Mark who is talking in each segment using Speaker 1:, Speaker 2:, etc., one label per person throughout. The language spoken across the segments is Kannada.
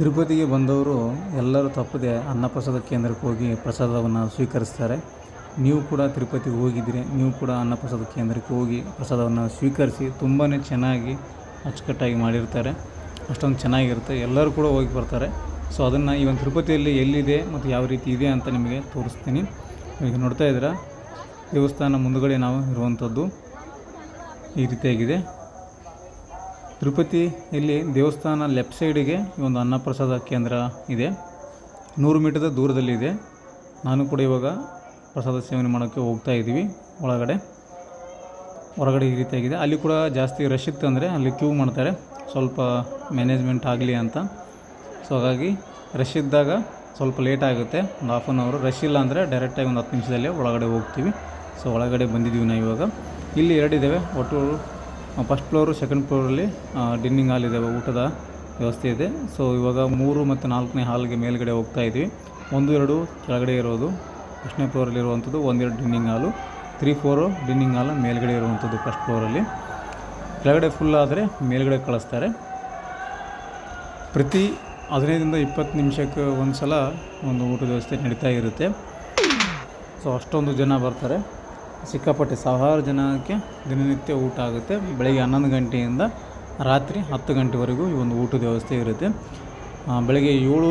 Speaker 1: ತಿರುಪತಿಗೆ ಬಂದವರು ಎಲ್ಲರೂ ತಪ್ಪದೆ ಅನ್ನಪ್ರಸಾದ ಕೇಂದ್ರಕ್ಕೆ ಹೋಗಿ ಪ್ರಸಾದವನ್ನು ಸ್ವೀಕರಿಸ್ತಾರೆ. ನೀವು ಕೂಡ ತಿರುಪತಿಗೆ ಹೋಗಿದ್ದೀರಿ. ನೀವು ಕೂಡ ಅನ್ನಪ್ರಸಾದ ಕೇಂದ್ರಕ್ಕೆ ಹೋಗಿ ಪ್ರಸಾದವನ್ನು ಸ್ವೀಕರಿಸಿ ತುಂಬಾ ಚೆನ್ನಾಗಿ ಅಚ್ಚುಕಟ್ಟಾಗಿ ಮಾಡಿರ್ತಾರೆ. ಅಷ್ಟೊಂದು ಚೆನ್ನಾಗಿರುತ್ತೆ. ಎಲ್ಲರೂ ಕೂಡ ಹೋಗಿ ಬರ್ತಾರೆ. ಸೊ, ಅದನ್ನು ಒಂದು ತಿರುಪತಿಯಲ್ಲಿ ಎಲ್ಲಿದೆ ಮತ್ತು ಯಾವ ರೀತಿ ಇದೆ ಅಂತ ನಿಮಗೆ ತೋರಿಸ್ತೀನಿ. ಈಗ ನೋಡ್ತಾ ಇದ್ದೀರಾ? ದೇವಸ್ಥಾನ ಮುಂದುಗಡೆ ನಾವು ಇರುವಂಥದ್ದು ಈ ರೀತಿಯಾಗಿದೆ. ತಿರುಪತಿಯಲ್ಲಿ ದೇವಸ್ಥಾನ ಲೆಫ್ಟ್ ಸೈಡಿಗೆ ಈ ಒಂದು ಅನ್ನಪ್ರಸಾದ ಕೇಂದ್ರ ಇದೆ. ನೂರು ಮೀಟರ್ ದೂರದಲ್ಲಿದೆ ನಾನು ಕೂಡ ಇವಾಗ ಪ್ರಸಾದ ಸೇವನೆ ಮಾಡೋಕ್ಕೆ ಹೋಗ್ತಾ ಇದ್ದೀವಿ ಒಳಗಡೆ. ಹೊರಗಡೆ ಈ ರೀತಿಯಾಗಿದೆ ಅಲ್ಲಿ ಕೂಡ ಜಾಸ್ತಿ ರಶ್ ಇತ್ತು ಅಂದರೆ ಅಲ್ಲಿ ಕ್ಯೂ ಮಾಡ್ತಾರೆ. ಸ್ವಲ್ಪ ಮ್ಯಾನೇಜ್ಮೆಂಟ್ ಆಗಲಿ ಅಂತ. ಸೊ ಹಾಗಾಗಿ ರಶ್ ಇದ್ದಾಗ ಸ್ವಲ್ಪ ಲೇಟ್ ಆಗುತ್ತೆ. ಒಂದು ಹಾಫ್ ಆನ್ ಅವರು ರಶ್ ಇಲ್ಲ ಅಂದರೆ ಡೈರೆಕ್ಟಾಗಿ ಒಂದು ಹತ್ತು ನಿಮಿಷದಲ್ಲೇ ಒಳಗಡೆ ಹೋಗ್ತೀವಿ. ಸೊ ಒಳಗಡೆ ಬಂದಿದ್ದೀವಿ ನಾವು ಇವಾಗ. ಇಲ್ಲಿ ಎರಡಿದ್ದಾವೆ ಒಟ್ಟು ಫಸ್ಟ್ ಫ್ಲೋರು ಸೆಕೆಂಡ್ ಫ್ಲೋರಲ್ಲಿ ಡಿನ್ನಿಂಗ್ ಹಾಲ್ ಇದೆ, ಊಟದ ವ್ಯವಸ್ಥೆ ಇದೆ. ಸೊ ಇವಾಗ ಮೂರು ಮತ್ತು ನಾಲ್ಕನೇ ಹಾಲ್ಗೆ ಮೇಲ್ಗಡೆ ಹೋಗ್ತಾ ಇದ್ವಿ. ಒಂದು, ಎರಡು, ಕೆಳಗಡೆ ಇರೋದು ಫಸ್ಟ್ನೇ ಫ್ಲೋರಲ್ಲಿ ಇರುವಂಥದ್ದು ಒಂದೆರಡು ಡಿನ್ನಿಂಗ್ ಹಾಲು ತ್ರೀ ಫೋರು ಡಿನ್ನಿಂಗ್ ಹಾಲ್ ಮೇಲ್ಗಡೆ ಇರುವಂಥದ್ದು ಫಸ್ಟ್ ಫ್ಲೋರಲ್ಲಿ ಕೆಳಗಡೆ ಫುಲ್ ಆದರೆ ಮೇಲ್ಗಡೆ ಕಳಿಸ್ತಾರೆ. ಪ್ರತಿ ಹದಿನೈದರಿಂದ ಇಪ್ಪತ್ತು ನಿಮಿಷಕ್ಕೆ ಒಂದು ಸಲ ಒಂದು ಊಟದ ವ್ಯವಸ್ಥೆ ನಡೀತಾ ಇರುತ್ತೆ. ಸೊ ಅಷ್ಟೊಂದು ಜನ ಬರ್ತಾರೆ. ಸಿಕ್ಕಾಪಟ್ಟೆ ಸಾವಿರಾರು ಜನಕ್ಕೆ ದಿನನಿತ್ಯ ಊಟ ಆಗುತ್ತೆ. ಬೆಳಗ್ಗೆ ಹನ್ನೊಂದು ಗಂಟೆಯಿಂದ ರಾತ್ರಿ ಹತ್ತು ಗಂಟೆವರೆಗೂ ಈ ಒಂದು ಊಟದ ವ್ಯವಸ್ಥೆ ಇರುತ್ತೆ. ಬೆಳಗ್ಗೆ ಏಳು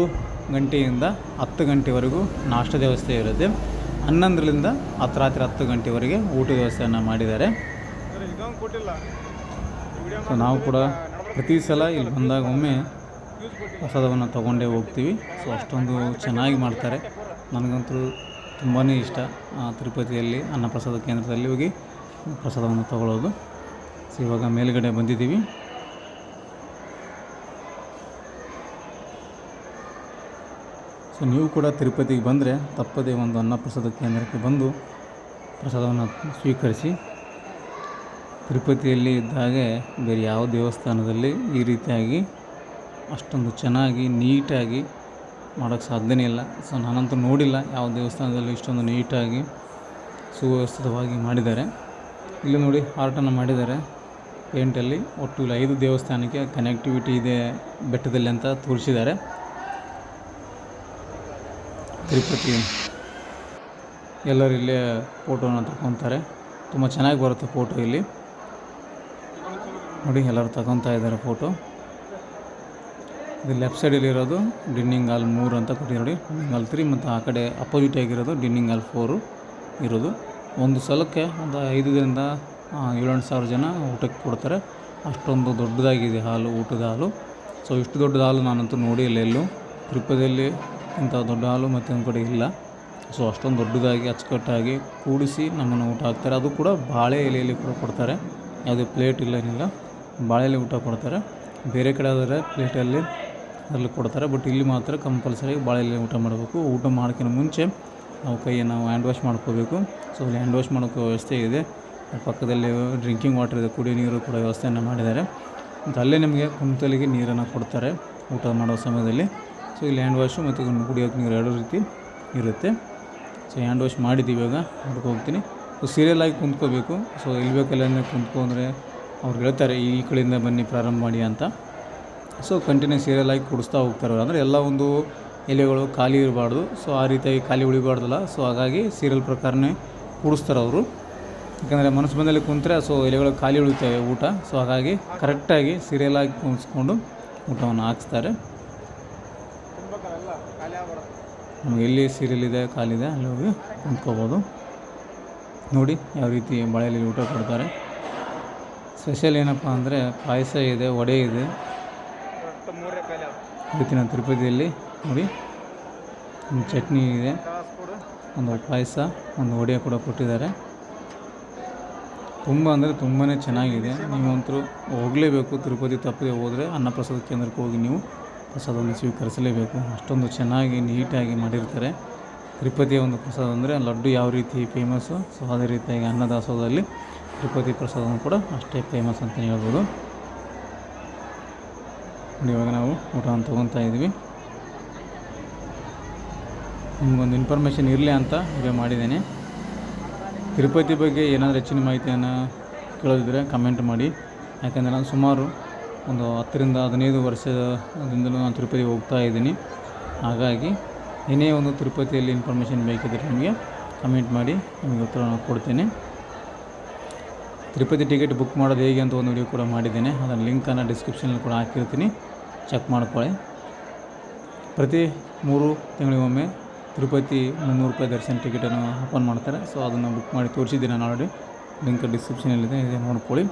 Speaker 1: ಗಂಟೆಯಿಂದ ಹತ್ತು ಗಂಟೆವರೆಗೂ ನಾಷ್ಟದ ವ್ಯವಸ್ಥೆ ಇರುತ್ತೆ. ಹನ್ನೊಂದರಿಂದ ಹತ್ತು ರಾತ್ರಿ ಹತ್ತು ಗಂಟೆವರೆಗೆ ಊಟದ ವ್ಯವಸ್ಥೆಯನ್ನು ಮಾಡಿದ್ದಾರೆ. ಸೊ ನಾವು ಕೂಡ ಪ್ರತಿ ಸಲ ಇಲ್ಲಿ ಬಂದಾಗ ಒಮ್ಮೆ ಪ್ರಸಾದವನ್ನು ತಗೊಂಡೇ ಹೋಗ್ತೀವಿ. ಸೊ ಅಷ್ಟೊಂದು ಚೆನ್ನಾಗಿ ಮಾಡ್ತಾರೆ. ನನಗಂತೂ ತುಂಬಾ ಇಷ್ಟ ತಿರುಪತಿಯಲ್ಲಿ ಅನ್ನಪ್ರಸಾದ ಕೇಂದ್ರದಲ್ಲಿ ಹೋಗಿ ಪ್ರಸಾದವನ್ನು ತಗೊಳ್ಳೋದು. ಸೊ ಇವಾಗ ಮೇಲುಗಡೆ ಬಂದಿದ್ದೀವಿ. ಸೊ ನೀವು ಕೂಡ ತಿರುಪತಿಗೆ ಬಂದರೆ ತಪ್ಪದೇ ಒಂದು ಅನ್ನಪ್ರಸಾದ ಕೇಂದ್ರಕ್ಕೆ ಬಂದು ಪ್ರಸಾದವನ್ನು ಸ್ವೀಕರಿಸಿ. ತಿರುಪತಿಯಲ್ಲಿ ಇದ್ದಾಗೆ ಬೇರೆ ಯಾವ ದೇವಸ್ಥಾನದಲ್ಲಿ ಈ ರೀತಿಯಾಗಿ ಅಷ್ಟೊಂದು ಚೆನ್ನಾಗಿ, ನೀಟಾಗಿ ಮಾಡೋಕ್ಕೆ ಸಾಧ್ಯನೇ ಇಲ್ಲ. ಸೊ ನಾನಂತೂ ನೋಡಿಲ್ಲ ಯಾವ ದೇವಸ್ಥಾನದಲ್ಲೂ ಇಷ್ಟೊಂದು ನೀಟಾಗಿ ಸುವ್ಯವಸ್ಥಿತವಾಗಿ ಮಾಡಿದ್ದಾರೆ. ಇಲ್ಲಿ ನೋಡಿ ಹಾರ್ಟನ್ನು ಮಾಡಿದ್ದಾರೆ. ಪೇಂಟಲ್ಲಿ ಒಟ್ಟು ಇಲ್ಲಿ ಐದು ದೇವಸ್ಥಾನಕ್ಕೆ ಕನೆಕ್ಟಿವಿಟಿ ಇದೆ ಬೆಟ್ಟದಲ್ಲಿ ಅಂತ ತೋರಿಸಿದ್ದಾರೆ. ತಿರುಪತಿ ಎಲ್ಲರೂ ಇಲ್ಲೇ ಫೋಟೋನ ತಗೊತಾರೆ. ತುಂಬ ಚೆನ್ನಾಗಿ ಬರುತ್ತೆ ಫೋಟೋ ಇಲ್ಲಿ. ನೋಡಿ ಎಲ್ಲರೂ ತಗೊತಾ ಇದ್ದಾರೆ ಫೋಟೋ. ಇದು ಲೆಫ್ಟ್ ಸೈಡಲ್ಲಿರೋದು ಡಿನ್ನಿಂಗ್ ಹಾಲ್ ಮೂರು ಅಂತ ಕೊಟ್ಟಿದ್ದಾರೆ ನೋಡಿ. ಡಿನ್ನಿಂಗ್ ಹಾಲ್ ತ್ರೀ ಮತ್ತು ಆ ಕಡೆ ಅಪೋಸಿಟ್ ಆಗಿರೋದು ಡಿನ್ನಿಂಗ್ ಹಾಲ್ ಫೋರು ಇರೋದು. ಒಂದು ಸಲಕ್ಕೆ ಒಂದು ಐದರಿಂದ ಏಳೆಂಟು ಸಾವಿರ ಜನ ಊಟಕ್ಕೆ ಕೊಡ್ತಾರೆ. ಅಷ್ಟೊಂದು ದೊಡ್ಡದಾಗಿದೆ ಹಾಲು, ಊಟದ ಹಾಲು. ಸೊ ಇಷ್ಟು ದೊಡ್ಡದ ಹಾಲು ನಾನಂತೂ ನೋಡಿಲ್ಲ ಎಲ್ಲೂ. ತಿರುಪತಿಯಲ್ಲಿ ಇಂಥ ದೊಡ್ಡ ಹಾಲು ಮತ್ತೊಂದು ಕಡೆ ಇಲ್ಲ. ಸೊ ಅಷ್ಟೊಂದು ದೊಡ್ಡದಾಗಿ, ಅಚ್ಚುಕಟ್ಟಾಗಿ ಕೂಡಿಸಿ ನಮ್ಮನ್ನು ಊಟ ಹಾಕ್ತಾರೆ. ಅದು ಕೂಡ ಬಾಳೆ ಎಲೆಯಲ್ಲಿ ಕೂಡ ಕೊಡ್ತಾರೆ. ಯಾವುದೇ ಪ್ಲೇಟ್ ಇಲ್ಲ ಏನಿಲ್ಲ. ಬಾಳೆ ಎಲೆ ಊಟ ಕೊಡ್ತಾರೆ. ಬೇರೆ ಕಡೆ ಆದರೆ ಪ್ಲೇಟಲ್ಲಿ ಅದರಲ್ಲಿ ಕೊಡ್ತಾರೆ. ಬಟ್ ಇಲ್ಲಿ ಮಾತ್ರ ಕಂಪಲ್ಸರಿ ಬಾಳೆ ಎಲೆ ಊಟ ಮಾಡಬೇಕು. ಊಟ ಮಾಡೋಕ್ಕಿಂತ ಮುಂಚೆ ನಾವು ಕೈಯನ್ನು ನಾವು ಹ್ಯಾಂಡ್ ವಾಶ್ ಮಾಡ್ಕೋಬೇಕು. ಸೊ ಅಲ್ಲಿ ಹ್ಯಾಂಡ್ ವಾಶ್ ಮಾಡೋಕ್ಕೆ ವ್ಯವಸ್ಥೆ ಇದೆ. ಪಕ್ಕದಲ್ಲಿ ಡ್ರಿಂಕಿಂಗ್ ವಾಟರ್ ಇದೆ. ಕುಡಿಯೋ ನೀರು ಕೂಡ ವ್ಯವಸ್ಥೆಯನ್ನು ಮಾಡಿದ್ದಾರೆ. ಮತ್ತು ಅಲ್ಲೇ ನಿಮಗೆ ಕುಂತಲಿಗೆ ನೀರನ್ನು ಕೊಡ್ತಾರೆ ಊಟ ಮಾಡೋ ಸಮಯದಲ್ಲಿ. ಸೊ ಇಲ್ಲಿ ಹ್ಯಾಂಡ್ ವಾಶು ಮತ್ತು ಕುಡಿಯೋಕ್ಕೆ ನೀರು ಎರಡು ರೀತಿ ಇರುತ್ತೆ. ಸೊ ಹ್ಯಾಂಡ್ ವಾಶ್ ಮಾಡಿದ್ದೀವಿ ಇವಾಗ. ಅದಕ್ಕೆ ಹೋಗ್ತೀನಿ. ಸೊ ಸೀರಿಯಲ್ ಆಗಿ ಕುಂತ್ಕೋಬೇಕು. ಸೊ ಇಲ್ಲಿ ಬೇಕಲ್ಲೇ ಕುಂತ್ಕೊಂಡ್ರೆ ಅವ್ರು ಹೇಳ್ತಾರೆ ಈ ಕಡೆಯಿಂದ ಬನ್ನಿ, ಪ್ರಾರಂಭ ಮಾಡಿ ಅಂತ. ಸೊ ಕಂಟಿನ್ಯೂ ಸೀರಿಯಲ್ ಆಗಿ ಕುಡಿಸ್ತಾ ಹೋಗ್ತಾರೆ. ಅಂದರೆ ಎಲ್ಲ ಒಂದು ಎಲೆಗಳು ಖಾಲಿ ಇರಬಾರ್ದು. ಸೊ ಆ ರೀತಿಯಾಗಿ ಖಾಲಿ ಉಳಿಬಾರ್ದಲ್ಲ. ಸೊ ಹಾಗಾಗಿ ಸೀರಿಯಲ್ ಪ್ರಕಾರನೇ ಕೂಡಿಸ್ತಾರೆ ಅವರು. ಯಾಕಂದರೆ ಮನಸ್ಸು ಬಂದಲ್ಲಿ ಕುಂತರೆ ಸೊ ಎಲೆಗಳು ಖಾಲಿ ಉಳಿತವೆ ಊಟ. ಸೊ ಹಾಗಾಗಿ ಕರೆಕ್ಟಾಗಿ ಸೀರಿಯಲ್ ಆಗಿ ಕುಣಿಸ್ಕೊಂಡು ಊಟವನ್ನು ಹಾಕ್ಸ್ತಾರೆ. ನಮಗೆ ಎಲ್ಲಿ ಸೀರಿಯಲ್ ಇದೆ ಖಾಲಿದೆ ಅಲ್ಲಿ ಹೋಗಿ ಕುಂತ್ಕೋಬೋದು ನೋಡಿ ಯಾವ ರೀತಿ ಮಳೆಯಲ್ಲಿ ಊಟ ಕೊಡ್ತಾರೆ. ಸ್ಪೆಷಲ್ ಏನಪ್ಪ ಅಂದರೆ ಪಾಯಸ ಇದೆ, ವಡೆ ಇದೆ. ಇವತ್ತಿನ ತಿರುಪತಿಯಲ್ಲಿ ನೋಡಿ, ಒಂದು ಚಟ್ನಿ ಇದೆ, ಒಂದು ಪಾಯಸ, ಒಂದು ವಡೆ ಕೂಡ ಕೊಟ್ಟಿದ್ದಾರೆ. ತುಂಬ ಅಂದರೆ ತುಂಬಾ ಚೆನ್ನಾಗಿದೆ. ನೀವಂತರೂ ಹೋಗಲೇಬೇಕು, ತಿರುಪತಿ ತಪ್ಪದೆ ಹೋದರೆ ಅನ್ನಪ್ರಸಾದ ಕೇಂದ್ರಕ್ಕೆ ಹೋಗಿ ನೀವು ಪ್ರಸಾದವನ್ನು ಸ್ವೀಕರಿಸಲೇಬೇಕು. ಅಷ್ಟೊಂದು ಚೆನ್ನಾಗಿ, ನೀಟಾಗಿ ಮಾಡಿರ್ತಾರೆ. ತಿರುಪತಿಯ ಒಂದು ಪ್ರಸಾದ ಅಂದರೆ ಲಡ್ಡು ಯಾವ ರೀತಿ ಫೇಮಸ್ಸು ಸೊ ಅದೇ ರೀತಿಯಾಗಿ ಅನ್ನದಾಸೋಹದಲ್ಲಿ ತಿರುಪತಿ ಪ್ರಸಾದನೂ ಕೂಡ ಅಷ್ಟೇ ಫೇಮಸ್ ಅಂತಲೇ ಹೇಳ್ಬೋದು. ಇವಾಗ ನಾವು ಊಟವನ್ನು ತೊಗೊತಾ ಇದ್ವಿ ನಿಮಗೊಂದು ಇನ್ಫಾರ್ಮೇಷನ್ ಇರಲಿ ಅಂತ ಈಗ ಮಾಡಿದ್ದೇನೆ. ತಿರುಪತಿ ಬಗ್ಗೆ ಏನಾದರೂ ಹೆಚ್ಚಿನ ಮಾಹಿತಿಯನ್ನು ಕೇಳೋದಿದ್ರೆ ಕಮೆಂಟ್ ಮಾಡಿ. ಯಾಕೆಂದರೆ ನಾನು ಸುಮಾರು ಒಂದು ಹತ್ತರಿಂದ ಹದಿನೈದು ವರ್ಷದಿಂದಲೂ ನಾನು ತಿರುಪತಿಗೆ ಹೋಗ್ತಾ ಇದ್ದೀನಿ. ಹಾಗಾಗಿ ಏನೇ ಒಂದು ತಿರುಪತಿಯಲ್ಲಿ ಇನ್ಫಾರ್ಮೇಷನ್ ಬೇಕಿದ್ದರೆ ನಿಮಗೆ ಕಮೆಂಟ್ ಮಾಡಿ, ನಿಮಗೆ ಉತ್ತರ ನಾನು ಕೊಡ್ತೇನೆ. ತಿರುಪತಿ ಟಿಕೆಟ್ ಬುಕ್ ಮಾಡೋದು ಹೇಗೆ ಅಂತ ಒಂದು ವಿಡಿಯೋ ಕೂಡ ಮಾಡಿದ್ದೇನೆ. ಅದರ ಲಿಂಕನ್ನು ಡಿಸ್ಕ್ರಿಪ್ಷನಲ್ಲಿ ಕೂಡ ಹಾಕಿರ್ತೀನಿ. ಚೆಕ್ ಮಾಡ್ಕೊಳ್ಳಿ. ಪ್ರತಿ ಮೂರು ತಿಂಗಳಿಗೊಮ್ಮೆ ತಿರುಪತಿ ಮುನ್ನೂರು ರೂಪಾಯಿ ದರ್ಶನ ಟಿಕೆಟನ್ನು ಓಪನ್ ಮಾಡ್ತಾರೆ. ಸೊ ಅದನ್ನು ಬುಕ್ ಮಾಡಿ ತೋರಿಸಿದ್ದೀನಿ ನಾನು ಆಲ್ರೆಡಿ ಲಿಂಕ್ ಡಿಸ್ಕ್ರಿಪ್ಷನಲ್ಲಿದೆ ಇದೆ ನೋಡ್ಕೊಳ್ಳಿ.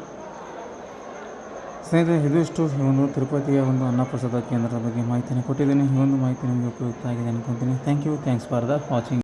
Speaker 1: ಸ್ನೇಹಿತರೆ, ಇದಿಷ್ಟು ಈ ಒಂದು ತಿರುಪತಿಯ ಒಂದು ಅನ್ನಪ್ರಸಾದ ಕೇಂದ್ರದ ಬಗ್ಗೆ ಮಾಹಿತಿಯನ್ನು ಕೊಟ್ಟಿದ್ದೀನಿ. ಈ ಒಂದು ಮಾಹಿತಿ ನಿಮಗೆ ಉಪಯುಕ್ತ ಆಗಿದೆ ಅನ್ಕೊತೀನಿ. Thank you thanks for the watching